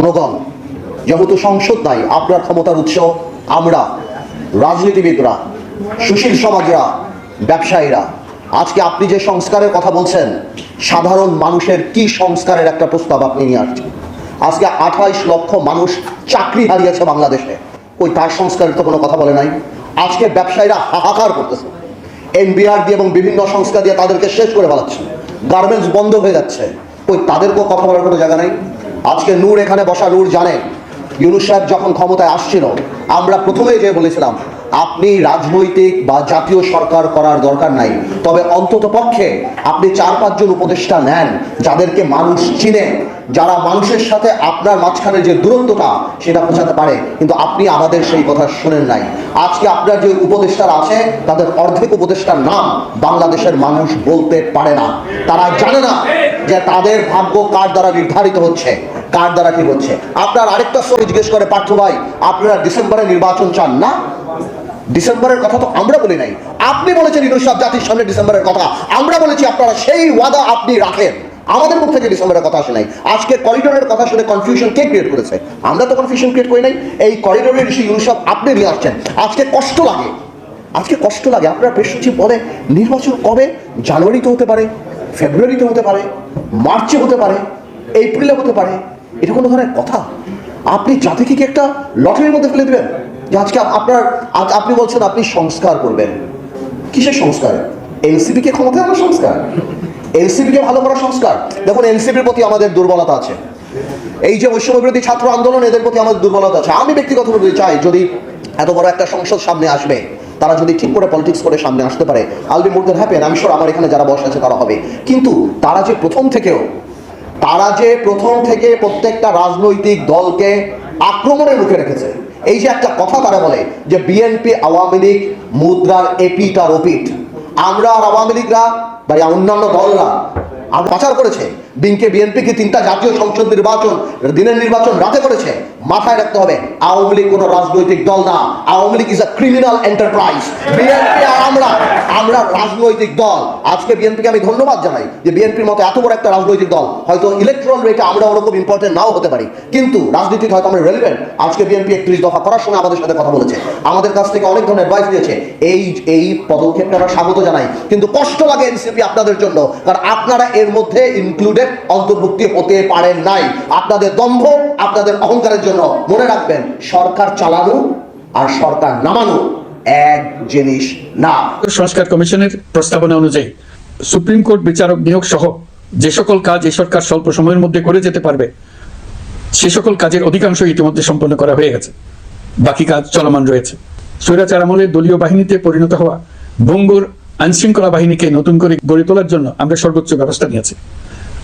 জনগণ, যেহেতু সংসদ নাই, আপনার ক্ষমতার উৎস আমরা, রাজনীতিবিদরা, সুশীল সমাজরা, ব্যবসায়ীরা। আজকে আপনি যে সংস্কারের কথা বলছেন, সাধারণ মানুষের কি সংস্কারের একটা প্রস্তাব আপনি নিয়ে আসছেন? আজকে আঠাইশ লক্ষ মানুষ চাকরি হারিয়েছে বাংলাদেশে। ওই তার সংস্কারের তো কোনো কথা বলে নাই? আজকে ব্যবসায়ীরা হাহাকার করতেছে। এনবিআর দিয়ে এবং বিভিন্ন সংস্থা দিয়ে তাদেরকে শেষ করে ফেলাচ্ছে। গার্মেন্টস বন্ধ হয়ে যাচ্ছে। ওই তাদেরকেও কথা বলার কোনো জায়গা নেই? আজকে নূর এখানে বসা, নূর জানে। ইউনুস সাহেব যখন ক্ষমতায় আসছিল, আমরা প্রথমেই যে বলেছিলাম, আপনি রাজনৈতিক বা জাতীয় সরকার করার দরকার নাই। তবে অন্তত পক্ষে আপনি চার পাঁচজন উপদেষ্টা নেন, যাদেরকে মানুষ চিনে, যারা মানুষের সাথে আপনার মাঝখানে যে দূরত্বটা, সেটা বোঝাতে পারে। কিন্তু আপনি আমাদের সেই কথা শুনেন নাই। আজকে আপনার যে উপদেষ্টারা আছে, তাদের অর্ধেক উপদেষ্টার নাম বাংলাদেশের মানুষ বলতে পারে না। তারা জানে না যে তাদের ভাগ্য কার দ্বারা নির্ধারিত হচ্ছে, কার দ্বারা ঠিক হচ্ছে? আপনার আরেকটা সরি জিজ্ঞেস করে পার্থ ভাই, আপনারা ডিসেম্বরে নির্বাচন চান না? ডিসেম্বরের কথা তো আমরা বলি নাই। আপনি বলেছেন ইউনুস জাতির সামনে ডিসেম্বরের কথা। আমরা বলেছি আপনারা সেই ওয়াদা আপনি রাখেন। আমাদের মুখ থেকে ডিসেম্বরের কথা আসে নাই। আজকে করিডোরের কথা শুনে কনফিউশন কে ক্রিয়েট করেছে? আমরা তো কনফিউশন ক্রিয়েট করি নাই। এই করিডোরের ইস্যু ইউনুস আপনি নিয়ে আসছেন। আজকে কষ্ট লাগে। আজকে কষ্ট লাগে। আপনার প্রেস বলে, নির্বাচন কবে? জানুয়ারিতে হতে পারে। ফেব্রুয়ারিতে হতে পারে মার্চে হতে পারে এপ্রিলে হতে পারে, এটা কোনো ধরনের কথা? আপনি জাতিকে কি একটা লটারির মধ্যে ফেলে দেবেন? যে আজকে আপনার আপনি বলছেন আপনি সংস্কার করবেন। কিসের সংস্কার? এনসিপি কে ক্ষমতায় আনার সংস্কার? এনসিপি কে ভালো করার সংস্কার? দেখুন এনসিপির প্রতি আমাদের দুর্বলতা আছে। এই যে বৈষম্য বিরোধী ছাত্র আন্দোলন, এদের প্রতি আমাদের দুর্বলতা আছে। আমি ব্যক্তিগতভাবে চাই যদি এত বড় একটা সংসদ সামনে আসবে তারা যদি ঠিক করে পলিটিক্স করে সামনে আসতে পারে I'll be more then happy আমি আমার এখানে যারা বসে আছে তারা হবে। কিন্তু তারা যে প্রথম থেকেও, তারা যে প্রথম থেকে প্রত্যেকটা রাজনৈতিক দলকে আক্রমণের মুখে রেখেছে, এই যে একটা কথা তারা বলে যে বিএনপি আওয়ামী লীগ, মুদ্রার এপিট আর ওপিট আমরা আর আওয়ামী লীগরা, বা অন্যান্য দলরা, আমরা পাচার করেছে। বিনকে বিএনপিকে তিনটা জাতীয় সংসদ নির্বাচন, দিনের নির্বাচন রাতে করেছে। মাথায় রাখতে হবে, আওয়ামী লীগ কোনো রাজনৈতিক দল না। Awami League is a criminal enterprise BNP আর আমরা আমরা রাজনৈতিক দল। আজকে বিএনপিকে আমি ধন্যবাদ জানাই যে বিএনপির মতো এত বড় একটা রাজনৈতিক দল। হয়তো ইলেকট্রন রেটে আমরা ওরকম ইম্পর্টেন্ট নাও হতে পারি। কিন্তু রাজনীতিতে হয়তো আমরা রেলিভেন্ট আজকে বিএনপি একত্রিশ দফা করার সময় আমাদের সাথে কথা বলেছে। আমাদের কাছ থেকে অনেক ধরনের অ্যাডভাইস দিয়েছে এই এই পদক্ষেপটা আমরা স্বাগত জানাই। কিন্তু কষ্ট লাগে এনসিপি আপনাদের জন্য। কারণ আপনারা এর মধ্যে ইনক্লুডেড অন্তর্ভুক্তি হতে পারেন নাই। আপনাদের দম্ভ, আপনাদের অহংকারের জন্য মনে রাখবেন, সরকার চালানো আর সরকার নামানো এক জিনিস না। সংস্কার কমিশনের প্রস্তাবনা অনুযায়ী সুপ্রিম কোর্ট বিচারক নিয়োগ সহ যে সকল কাজ এই সরকার স্বল্প সময়ের মধ্যে করে যেতে পারবে, সে সকল কাজের অধিকাংশ ইতিমধ্যে সম্পন্ন করা হয়ে গেছে। বাকি কাজ চলমান রয়েছে। স্বৈরাচার আমলে দলীয় বাহিনীতে পরিণত হওয়া ভঙ্গুর আইনশৃঙ্খলা বাহিনীকে নতুন করে গড়ে তোলার জন্য আমরা সর্বোচ্চ ব্যবস্থা নিয়েছি।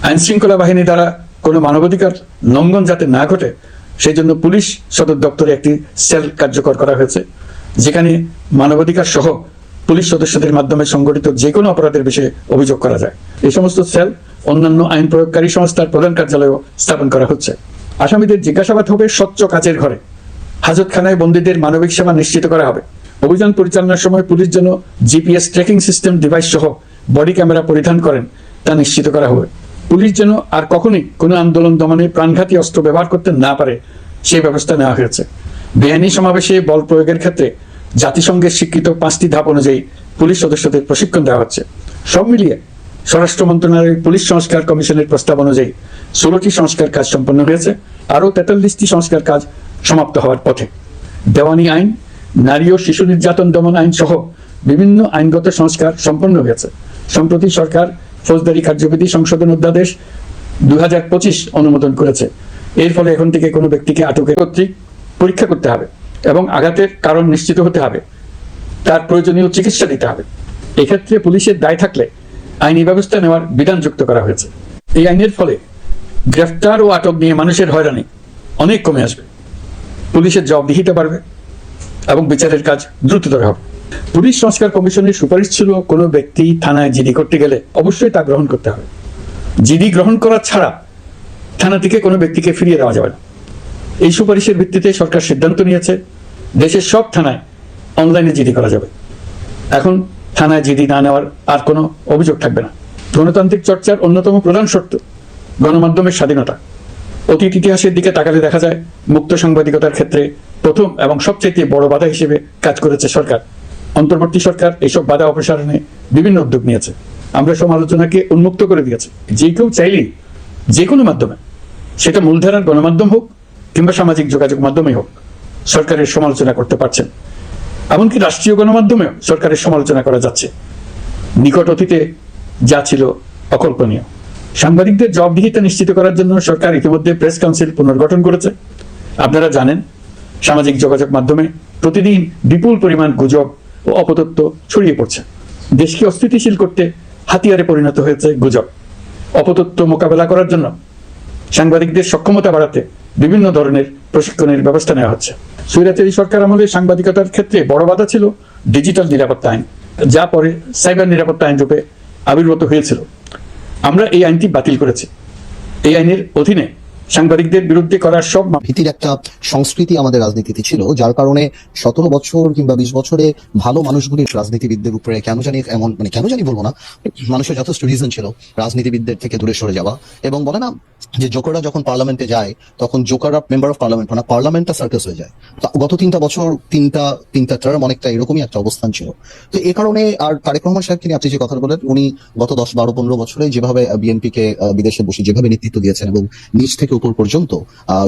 আইনশৃঙ্খলা বাহিনী দ্বারা কোনো মানবাধিকার লঙ্ঘন যাতে না ঘটে সেই জন্য পুলিশ সদর দপ্তরে একটি সেল কার্যকর করা হয়েছে, যেখানে মানবাধিকার সহ পুলিশ সদস্যদের মাধ্যমে সংগঠিত যে কোনো অপরাধের বিষয়ে অভিযোগ করা যায়। এই সমস্ত সেল অন্যান্য আইন প্রয়োগকারী সংস্থার প্রধান কার্যালয়েও স্থাপন করা হচ্ছে। আসামিদের জিজ্ঞাসাবাদ হবে স্বচ্ছ কাচের ঘরে। হাজতখানায় বন্দীদের মানবিক সেবা নিশ্চিত করা হবে। অভিযান পরিচালনার সময় পুলিশ যেন জিপিএস ট্র্যাকিং সিস্টেম ডিভাইস সহ বডি ক্যামেরা পরিধান করেন, তা নিশ্চিত করা হবে। পুলিশ যেন আর কখনোই কোনো আন্দোলন দমনে প্রাণঘাতী অস্ত্র ব্যবহার করতে না পারে, সেই ব্যবস্থা নেওয়া হয়েছে। বেআইনি সমাবেশে বল প্রয়োগের ক্ষেত্রে জাতিসংঘের স্বীকৃত পাঁচটি ধাপ অনুযায়ী পুলিশ সদস্যদের প্রশিক্ষণ দেওয়া হচ্ছে। সব মিলিয়ে স্বরাষ্ট্র মন্ত্রণালয়ের পুলিশ সংস্কার কমিশনের প্রস্তাব অনুযায়ী ষোলোটি সংস্কার কাজ সম্পন্ন হয়েছে, আরও তেতাল্লিশটি সংস্কার কাজ সমাপ্ত হওয়ার পথে। দেওয়ানি আইন, নারী ও শিশু নির্যাতন দমন আইন সহ বিভিন্ন আইনগত সংস্কার সম্পন্ন হয়েছে। সম্প্রতি সরকার ফৌজদারি কার্যবিধি সংশোধন অধ্যাদেশ দুই হাজার পঁচিশ অনুমোদন করেছে। এর ফলে এখন থেকে কোনো ব্যক্তিকে আটকের কর্তৃক পরীক্ষা করতে হবে এবং আঘাতের কারণ নিশ্চিত হতে হবে। তার প্রয়োজনীয় চিকিৎসা দিতে হবে। এক্ষেত্রে পুলিশের দায় থাকলে আইনি ব্যবস্থা নেওয়ার বিধান যুক্ত করা হয়েছে। এই আইনের ফলে গ্রেফতার ও আটক নিয়ে মানুষের হয়রানি অনেক কমে আসবে। পুলিশের জবাবদিহিতে পারবে এবং বিচারের কাজ দ্রুততর হবে। পুলিশ সংস্কার কমিশনের সুপারিশ ছিল কোনো ব্যক্তি থানায় জিডি করতে গেলে অবশ্যই তা গ্রহণ করতে হবে। জিডি গ্রহণ করা ছাড়া থানা থেকে কোনো ব্যক্তিকে ফিরিয়ে দেওয়া যাবে না। এই সুপারিশের ভিত্তিতে সরকার সিদ্ধান্ত নিয়েছে, দেশের সব থানায় অনলাইনে জিডি করা যাবে। এখন থানায় জিডি না নেওয়ার আর কোনো অভিযোগ থাকবে না। গণতান্ত্রিক চর্চার অন্যতম প্রধান শর্ত গণমাধ্যমের স্বাধীনতা। অতীত ইতিহাসের দিকে তাকালে দেখা যায়, মুক্ত সাংবাদিকতার ক্ষেত্রে প্রথম এবং সবচেয়ে বড় বাধা হিসেবে কাজ করেছে সরকার। অন্তর্বর্তী সরকার এইসব বাধা অপসারণে বিভিন্ন উদ্যোগ নিয়েছে। আমরা সমালোচনাকে উন্মুক্ত করে দিয়েছি। যে কেউ চাইলেই যে কোনো মাধ্যমে, সেটা মূলধারার গণমাধ্যম হোক কিংবা সামাজিক যোগাযোগ মাধ্যমে হোক, সরকারের সমালোচনা করতে পারছেন। এমনকি রাষ্ট্রীয় গণমাধ্যমেও সরকারের সমালোচনা করা যাচ্ছে। নিকট অতীতে যা ছিল অকল্পনীয়। সাংবাদিকদের জবাবদিহিতা নিশ্চিত করার জন্য সরকার ইতিমধ্যে প্রেস কাউন্সিল পুনর্গঠন করেছে। আপনারা জানেন, সামাজিক যোগাযোগ মাধ্যমে প্রতিদিন বিপুল পরিমাণ গুজব ও অপতত্ত্ব ছড়িয়ে পড়ছে। দেশকে অস্থিতিশীল করতে হাতিয়ারে পরিণত হয়েছে গুজব। অপতত্ত্ব মোকাবেলা করার জন্য সাংবাদিকদের সক্ষমতা বাড়াতে বিভিন্ন ধরনের প্রশিক্ষণের ব্যবস্থা নেওয়া হচ্ছে। স্বৈরাচারী সরকার আমলে সাংবাদিকতার ক্ষেত্রে বড় বাধা ছিল ডিজিটাল নিরাপত্তা আইন, যা পরে সাইবার নিরাপত্তা আইন রূপে আবির্ভূত হয়েছিল। আমরা এই আইনটি বাতিল করেছি। এই আইনের অধীনে সাংবাদিকদের বিরুদ্ধে করার সব ভীতির একটা সংস্কৃতি আমাদের রাজনীতিতে ছিল যার কারণে সতেরো বছর কিংবা বিশ বছরে ভালো মানুষগুলির রাজনীতিবিদদের উপরে কেন জানি এমন মানে কেন জানি বলব না মানুষের যথেষ্ট রিজন ছিল রাজনীতিবিদদের থেকে দূরে সরে যাওয়া। এবং বলে না যে জোকাররা যখন পার্লামেন্টে যায় তখন জোকাররা মেম্বার অফ পার্লামেন্ট না পার্লামেন্টটা সার্কাস হয়ে যায়। গত তিনটা বছর তিনটা তিনটা টার্ম অনেকটা এরকমই একটা অবস্থান ছিল। তো এ কারণে আর তারেক রহমান সাহেবকে নিয়ে আপনি যে কথা বলেন উনি গত দশ বারো পনেরো বছরে যেভাবে বিএনপি কে আহ, বিদেশে বসে যেভাবে নেতৃত্ব দিয়েছেন এবং নিচ থেকে উপর পর্যন্ত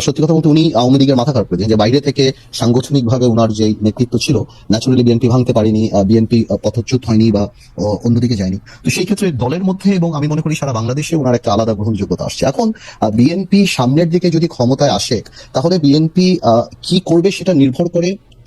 সত্যি কথা বলতে উনি আওয়ামী লীগের মাথা খারাপ করেছেন যে বাইরে থেকে সাংগঠনিক ভাবে ওনার যে নেতৃত্ব ছিল ন্যাচুরালি বিএনপি ভাঙতে পারেনি বিএনপি পথচ্যুত হয়নি বা অন্যদিকে যায়নি। তো সেই ক্ষেত্রে দলের মধ্যে এবং আমি মনে করি সারা বাংলাদেশে ওনার একটা আলাদা গ্রহণযোগ্যতা আসছে। এখন বিএনপি সামনের দিকে যদি ক্ষমতায় আসে, তাহলে বিএনপি কি করবে সেটা নির্ভর করে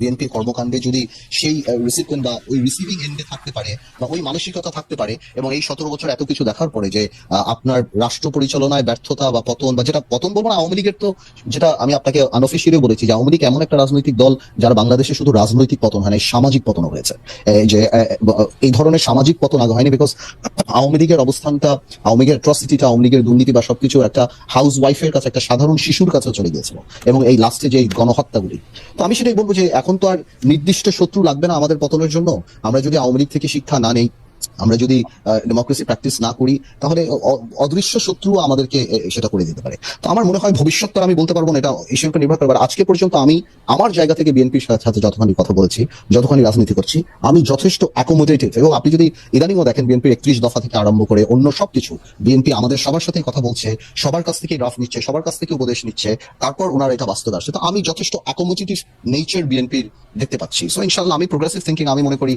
বিএনপির কর্মকাণ্ডে যদি সেই রিসিপেন্ট বা ওই রিসিভিং এন্ডে থাকতে পারে বা ওই মানসিকতা থাকতে পারে এবং এই সতেরো বছর এত কিছু দেখার পরে যে আপনার রাষ্ট্র পরিচালনায় ব্যর্থতা বা পতন বা যেটা পতন বলব না, আওয়ামী লীগের তো যেটা আমি আপনাকে আনঅফিসিয়ালি বলেছি যে, আওয়ামী লীগ এমন একটা রাজনৈতিক দল যারা বাংলাদেশে শুধু রাজনৈতিক পতন হয় সামাজিক পতন হয়েছে। যে এই ধরনের সামাজিক পতন আগে হয়নি বিকজ আওয়ামী লীগের অবস্থানটা, আওয়ামী লীগের অ্যাট্রসিটিটা আওয়ামী লীগের দুর্নীতি বা সবকিছু একটা হাউস ওয়াইফের কাছে, একটা সাধারণ শিশুর কাছে চলে গিয়েছিল। এবং এই লাস্টে যে গণহত্যাগুলি, তো আমি সেটাই বলব যে এখন তো আর নির্দিষ্ট শত্রু লাগবে না আমাদের পতনের জন্য? আমরা যদি আওয়ামী লীগ থেকে শিক্ষা না নেই আমরা যদি ডেমোক্রেসি প্র্যাকটিস না করি, তাহলে অদৃশ্য শত্রু আমাদেরকে সেটা করে দিতে পারে। তো আমার মনে হয় ভবিষ্যৎ তো আমি বলতে পারব না, এটা ইস্যুর উপর নির্ভর করবে। আজকে পর্যন্ত আমি আমার জায়গা থেকে বিএনপির সাথে যতখানি কথা বলেছি, যতখানি রাজনীতি করছি, আমি যথেষ্ট অ্যাকোমোডেটেড এবং আপনি যদি ইদানিংও দেখেন বিএনপির একত্রিশ দফা থেকে আরম্ভ করে অন্য সবকিছু বিএনপি আমাদের সবার সাথে কথা বলছে, সবার কাছ থেকে ড্রাফট নিচ্ছে, সবার কাছ থেকে উপদেশ নিচ্ছে, তারপর ওনারা এটা বাস্তবে আসছে। তো আমি যথেষ্ট অ্যাকোমোডেটিভ নেচার বিএনপির দেখতে পাচ্ছি। সো ইনশাল্লাহ আমি প্রোগ্রেসিভ থিঙ্কিং আমি মনে করি